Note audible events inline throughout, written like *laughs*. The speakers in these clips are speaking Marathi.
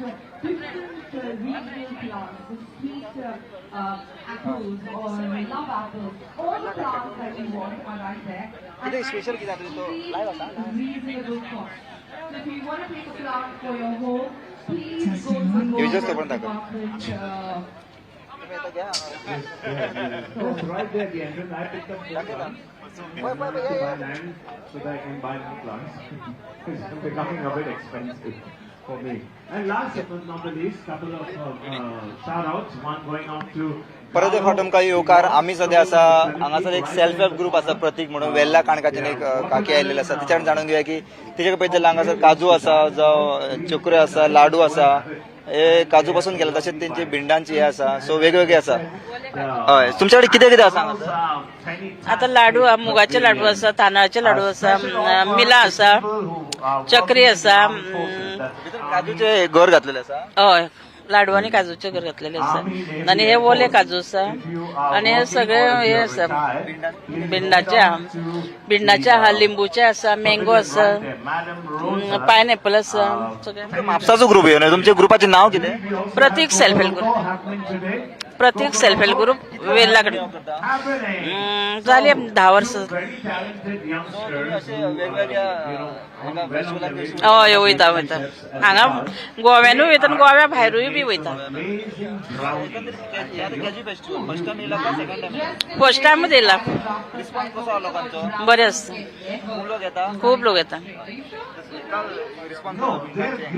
Uh, different uh, regional plants, the sweet uh, uh, apples or love apples, all the plants that you want are right there. And at extremely reasonable cost. So if you want to take a plant for your home, please go to the local department. Uh, yes, yes. So right there at the entrance, I picked up four plants. Wait, wait, wait, yeah, yeah. so that I can buy more plants. *laughs* it's becoming a bit expensive. For me. And last but not the least, couple of uh, uh, shout outs. One going out to परत एक फावट तुमकां येवकार आमी सध्या आसा हांगासर एक सेल्फ हेल्प ग्रुप आसा प्रतीक म्हणून वेल्ला काणकाच्यान एक काकी आयलेली आसा तिच्याकडे जाणून घेवया की तिचे पयलीं हांगासर काजू आसा जावं चुकऱ्यो आसा लाडू आसा हे काजू पासून केला तशेंच तेंची भिंडांची हे आसा सो वेगवेगळे आसा हय. तुमच्या कडेन कितें कितें आसा हांगासर आता लाडू मुगाचे लाडू आसा तांदळाचे लाडू आसा मिला आसा चकरी आसा काजूचे घर घातलेले आसा हय लाडू आणि काजूचे घर घातलेले आसा आणि हे ओले काजू आसा आणि हे सगळे हे आसा भिंडाचे आहा भिंडाचे आहा लिंबूचे आसा मँगो आसा पायनॅपल आसा सगळे. म्हापसाचो ग्रुप येवन तुमच्या ग्रुपाचें नांव कितें Pratik self help group Pratik self help group Velha कडेन दहा जाली धा वर्सां हय वयता वयता हांगा गोव्यानूय वयता आनी गोव्या भायरूय बी वयता फर्स्ट टायमूच येयला बरें आसा खूब लोक येता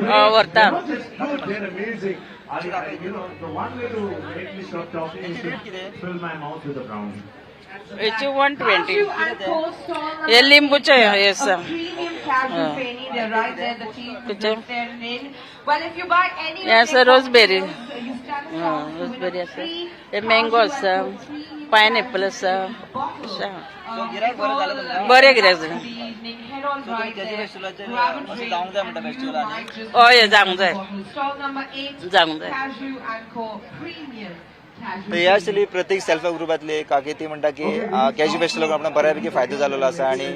हय व्हरता They're amazing. I, I, you know, the one way to make me stop talking is to fill my mouth with a brownie. हेची one twenty Cashew and co-stall हे लिंबूचे हे आसा A premium cashew Uh. penny, they're right there, the cheese is Picture. just there in. Well, if you buy any Yes, of the sir, raspberry. cocktails, you stand a हा, chance to win रोजबेरी a आसा free हे मँगो cashew आसा and free पायनॅपल आसा bottle. अशा Uh, गिरायक बरें जालें तुमकां? बरें गिरायक for जालें. the evening, head on right त्याच्या there. फेस्टिवलाचेर Grab and अशें drink. जावंक जाय म्हणटा फेस्टिवलांनी Might just हय जावंक जाय bottle. Stall number eight, जावंक जाय तर आशिल्ली प्रत्येक सेल्फ हेल्प ग्रुपातली काकी ती म्हणटा की कॅजी फेस्टिवलाक आपणाक बऱ्यापैकी फायदो जाल्लो आसा आणि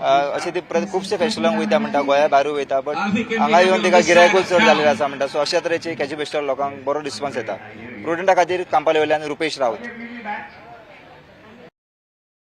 अ, अशें ती खुबशे फेस्टिवलांक वयता म्हणटा गोंया भायरूय वयता बट हांगा येवन तिका गिरायकूच चड जाल्लें आसा म्हणटा सो अशा तरेची कॅजी फेस्टिवल लोकांक बरो रिस्पॉन्स येता. प्रुडंटा खातीर कांपाले वयल्यान रुपेश रावत